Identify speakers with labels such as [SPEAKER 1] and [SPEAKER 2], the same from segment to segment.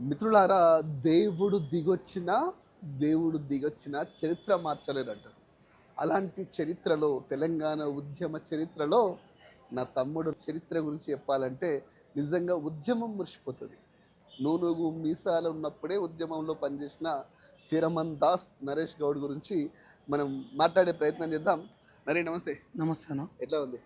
[SPEAKER 1] మిత్రులారా దేవుడు దిగొచ్చిన దేవుడు దిగొచ్చిన చరిత్ర మార్చలేరు అంటారు అలాంటి చరిత్రలో తెలంగాణ ఉద్యమ చరిత్రలో నా తమ్ముడు చరిత్ర గురించి చెప్పాలంటే నిజంగా ఉద్యమం మురిసిపోతుంది. నూనుగు మీసాలు ఉన్నప్పుడే ఉద్యమంలో పనిచేసిన తిరమన్ దాస్ నరేష్ గౌడ్ గురించి మనం మాట్లాడే ప్రయత్నం చేద్దాం. నరే నమస్తే.
[SPEAKER 2] నమస్తే అన్న.
[SPEAKER 1] ఎట్లా ఉంది?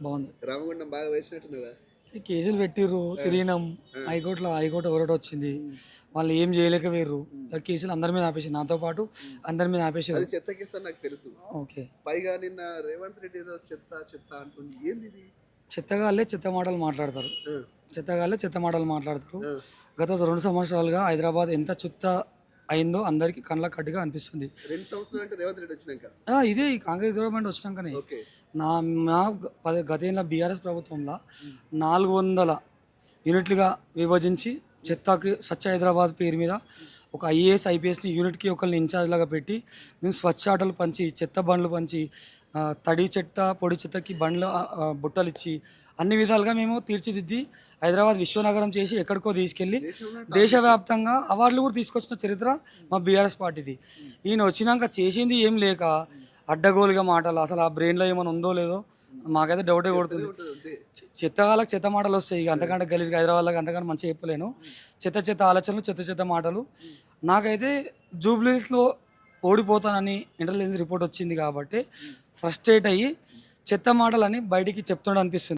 [SPEAKER 2] బాగుంది.
[SPEAKER 1] రామగుండం బాగా వేసినట్టుంది కదా
[SPEAKER 2] కేసులు పెట్టిర్రు తిరిగినాం. హైకోర్టులో హైకోర్టు ఒకటి వచ్చింది. వాళ్ళు ఏం చేయలేకపోయారు ఆ కేసులు అందరి మీద ఆపేసి నాతో పాటు అందరి మీద ఆపేసారు
[SPEAKER 1] అది చెత్తకిస్తా నాకు తెలుసు.
[SPEAKER 2] ఓకే.
[SPEAKER 1] పైగా నిన్న రేవంత్ రెడ్డి ఏదో చెత్త చెత్త అంటుంది. ఏంది
[SPEAKER 2] చెత్తగాళ్ళే చెత్త మాటలు మాట్లాడతారు. చెత్తగాళ్ళే చెత్త మాటలు మాట్లాడతారు. గత రెండు సంవత్సరాలుగా హైదరాబాద్ ఎంత చెత్త అయిందో అందరికీ కళ్ళ కట్టిగా అనిపిస్తుంది. ఇదే ఈ కాంగ్రెస్ గవర్నమెంట్ వచ్చినాకనే. నా మా గ- పద గతేళ్ళ బీఆర్ఎస్ ప్రభుత్వంలో నాలుగు వందల యూనిట్లుగా విభజించి చెత్తకి స్వచ్ఛ హైదరాబాద్ పేరు మీద ఒక ఐఏఎస్ ఐపీఎస్ని యూనిట్కి ఒకరిని ఇన్ఛార్జ్ లాగా పెట్టి మేము స్వచ్ఛ ఆటలు పంచి చెత్త బండ్లు పంచి తడి చెత్త పొడి చెత్తకి బండ్లు బుట్టలు ఇచ్చి అన్ని విధాలుగా మేము తీర్చిదిద్ది హైదరాబాద్ విశ్వనగరం చేసి ఎక్కడికో తీసుకెళ్ళి దేశవ్యాప్తంగా అవార్డులు కూడా తీసుకొచ్చిన చరిత్ర మా బీఆర్ఎస్ పార్టీది. ఈయన వచ్చినాక చేసింది ఏం లేక అడ్డగోలుగా మాటలు. అసలు ఆ బ్రెయిన్లో ఏమైనా ఉందో లేదో మాకైతే డౌటే కొడుతుంది. చెత్త వాళ్ళకి చెత్త మాటలు వస్తాయి. ఇక అంతకంటే గలీజ్గా హైదరాబాద్లో అంతకంటే మంచిగా చెప్పలేను. చెత్త చెత్త ఆలోచనలు చెత్త చెత్త మాటలు. నాకైతే జూబ్లీస్లో ఓడిపోతానని ఇంటెలిజెన్స్ రిపోర్ట్ వచ్చింది కాబట్టి ఫస్ట్ ఎయిట్ అయ్యి చెత్త మాటలని బయటికి చెప్తుండ అనిపిస్తుంది